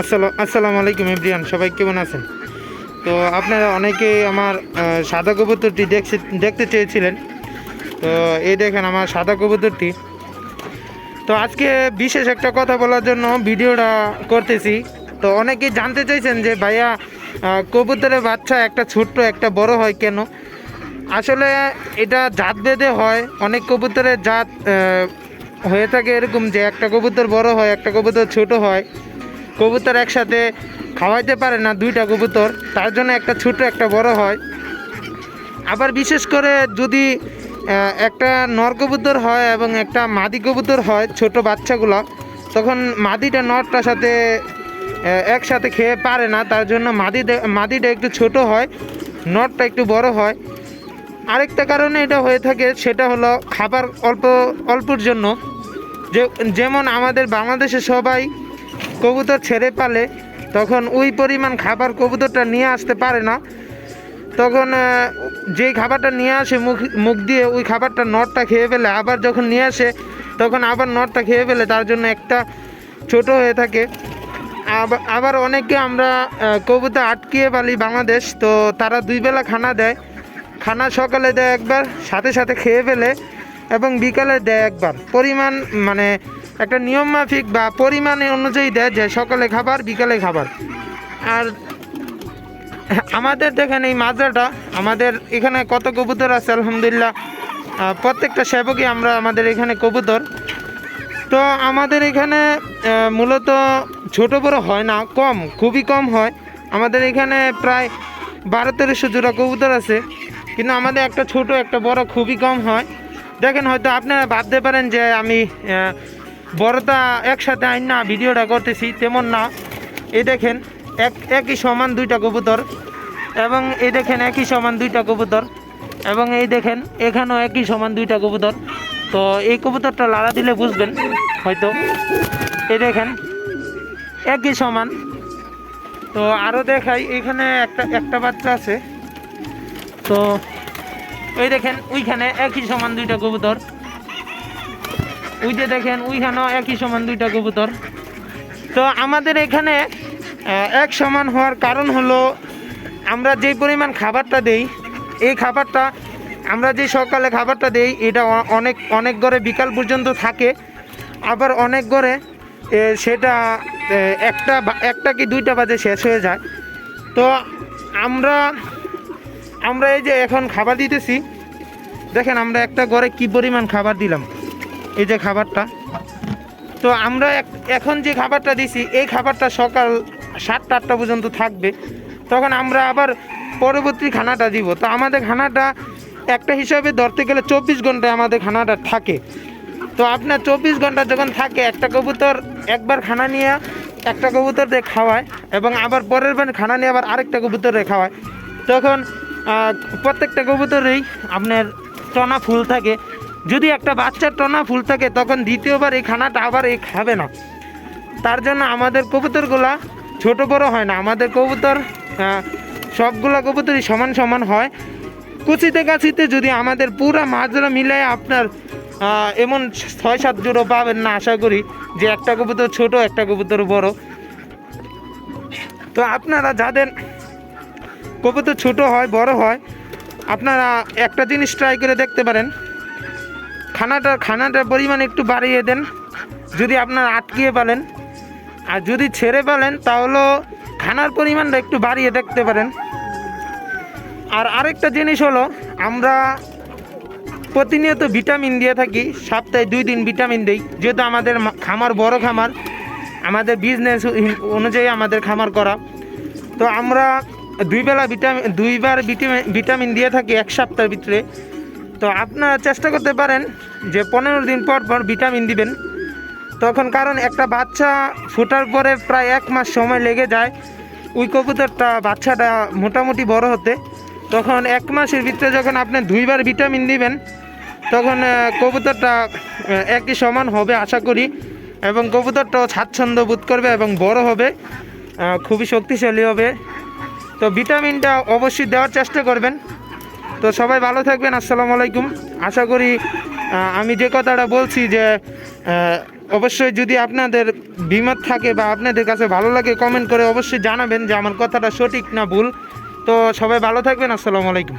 আসসালাম আসসালামু আলাইকুম এভরিয়ান সবাই কেমন আছেন? তো আপনারা অনেকেই আমার সাদা কবুতরটি দেখছে, দেখতে চেয়েছিলেন। তো এই দেখেন আমার সাদা কবুতরটি। তো আজকে বিশেষ একটা কথা বলার জন্য ভিডিওটা করতেছি। তো অনেকেই জানতে চাইছেন যে, ভাইয়া কবুতরের বাচ্চা একটা ছোট্ট, একটা বড় হয় কেন? আসলে এটা জাত বেঁধে হয়। অনেক কবুতরের জাত হয়ে থাকে এরকম যে, একটা কবুতর বড় হয়, একটা কবুতর ছোট হয়। কবুতর একসাথে খাওয়াইতে পারে না দুইটা কবুতর, তার জন্য একটা ছোট একটা বড় হয়। আবার বিশেষ করে যদি একটা নর কবুতর হয় এবং একটা মাদি কবুতর হয়, ছোট বাচ্চাগুলো, তখন মাদিটা নরটার সাথে একসাথে খেয়ে পারে না, তার জন্য মাদি মাদিটা একটু ছোট হয়, নরটা একটু বড় হয়। আরেকটা কারণে এটা হয়ে থাকে, সেটা হলো খাবার অল্প, অল্পর জন্য। যেমন আমাদের বাংলাদেশে সবাই কবুতর ছেড়ে পালে তখন ওই পরিমাণ খাবার কবুতরটা নিয়ে আসতে পারে না। তখন যেই খাবারটা নিয়ে আসে মুখ মুখ দিয়ে ওই খাবারটা নটটা খেয়ে ফেলে। আবার যখন নিয়ে আসে, তখন আবার নটটা খেয়ে ফেলে। তার জন্য একটা ছোট হয়ে থাকে। আবার অনেকে আমরা কবুতর আটকিয়ে পালি বাংলাদেশ। তো তারা দুই বেলা খানা দেয়। খানা সকালে দেয় একবার, সাথে সাথে খেয়ে ফেলে এবং বিকালে দেয় একবার। পরিমাণ মানে একটা নিয়ম মাফিক বা পরিমাণে অনুযায়ী দেয় যে সকালে খাবার, বিকালে খাবার। আর আমাদের দেখেন এই মাজরাটা, আমাদের এখানে কত কবুতর আছে, আলহামদুলিল্লাহ। প্রত্যেকটা সেবকই আমরা আমাদের এখানে কবুতর। তো আমাদের এখানে মূলত ছোট বড় হয় না, কম, খুবই কম হয়। আমাদের এখানে প্রায় বারো তেরোশো জোড়া কবুতর আছে। কিন্তু আমাদের একটা ছোট, একটা বড় খুবই কম হয়। দেখেন হয়তো আপনারা ভাবতে পারেন যে আমি বড়টা একসাথে আইন না ভিডিওটা করতেছি, তেমন না। এই দেখেন, এক, একই সমান দুইটা কবুতর এবং এই দেখেন একই সমান দুইটা কবুতর এবং এই দেখেন, এখানেও একই সমান দুইটা কবুতর। তো এই কবুতরটা লাড়া দিলে বুঝবেন, হয়তো। এই দেখেন, একই সমান। তো আরও দেখাই, এখানে একটা একটা বাচ্চা আছে। তো ওই দেখেন, ওইখানে একই সমান দুইটা কবুতর। ওই যে দেখেন, ওইখানেও একই সমান দুইটা কবুতর। তো আমাদের এখানে এক সমান হওয়ার কারণ হলো, আমরা যে পরিমাণ খাবারটা দেই, এই খাবারটা আমরা যে সকালে খাবারটা দেই, এটা অনেক অনেক ঘরে বিকাল পর্যন্ত থাকে। আবার অনেক ঘরে সেটা একটা একটা কি দুইটা বাজে শেষ হয়ে যায়। তো আমরা আমরা এই যে এখন খাবার দিতেছি, দেখেন আমরা একটা ঘরে কি পরিমাণ খাবার দিলাম। এই যে খাবারটা। তো আমরা এখন যে খাবারটা দিছি, এই খাবারটা সকাল সাতটা, আটটা পর্যন্ত থাকবে। তখন আমরা আবার পরবর্তী খানাটা দিব। তো আমাদের খানাটা একটা হিসাবে ধরতে গেলে চব্বিশ ঘন্টায় আমাদের খানাটা থাকে। তো আপনার চব্বিশ ঘণ্টা যখন থাকে, একটা কবুতর একবার খানা নিয়ে, একটা কবুতরকে খাওয়ায় এবং আবার পরের বার খানা নিয়ে আবার আরেকটা কবুতরে খাওয়ায়। তখন প্রত্যেকটা কবুতরেই আপনার টনা ফুল থাকে। যদি একটা বাচ্চার টনা ফুল থাকে, তখন দ্বিতীয়বার এই খানাটা আবার এই খাবে না। তার জন্য আমাদের কবুতরগুলা ছোট বড় হয় না। আমাদের কবুতর সবগুলা কবুতরই সমান সমান হয়। কুচিতে কাছিতে যদি আমাদের পুরা মাজরা মিলাই আপনার এমন ছয়, সাত জোড়ো পাবেন না, আশা করি যে একটা কবুতর ছোট, একটা কবুতর বড়। তো আপনারা যাদের কবুতর ছোট হয়, বড় হয়, আপনারা একটা জিনিস ট্রাই করে দেখতে পারেন। খানাটা খানাটার পরিমাণ একটু বাড়িয়ে দেন। যদি আপনারা আটকিয়ে পালেন আর যদি ছেড়ে পালেন তাহলেও খানার পরিমাণটা একটু বাড়িয়ে দেখতে পারেন। আর আরেকটা জিনিস হলো, আমরা প্রতিনিয়ত ভিটামিন দিয়ে থাকি, সপ্তাহে দুই দিন ভিটামিন দিই। যেহেতু আমাদের খামার বড় খামার, আমাদের বিজনেস অনুযায়ী আমাদের খামার করা। তো আমরা দুই বেলা ভিটামিন দুইবার ভিটামিন দিয়ে থাকি এক সপ্তাহের ভিতরে। তো আপনারা চেষ্টা করতে পারেন যে পনেরো দিন পর পর ভিটামিন দিবেন, তখন কারণ একটা বাচ্চা ফোটার পরে প্রায় এক মাস সময় লেগে যায়। ওই কবুতরটা বাচ্চাটা মোটামুটি বড় হতে, তখন এক মাসের ভিতরে যখন আপনি দুইবার ভিটামিন দিবেন, তখন কবুতরটা একই সমান হবে আশা করি এবং কবুতরটাও স্বাচ্ছন্দ্য বোধ করবে এবং বড় হবে খুবই শক্তিশালী হবে। তো ভিটামিনটা অবশ্যই দেওয়ার চেষ্টা করবেন। তো সবাই ভালো থাকবেন, আসসালামু আলাইকুম। আশা করি আমি যে কথাটা বলছি যে অবশ্যই যদি আপনাদের বিমত থাকে বা আপনাদের কাছে ভালো লাগে কমেন্ট করে অবশ্যই জানাবেন যে আমার কথাটা সঠিক না ভুল। তো সবাই ভালো থাকবেন, আসসালামু আলাইকুম।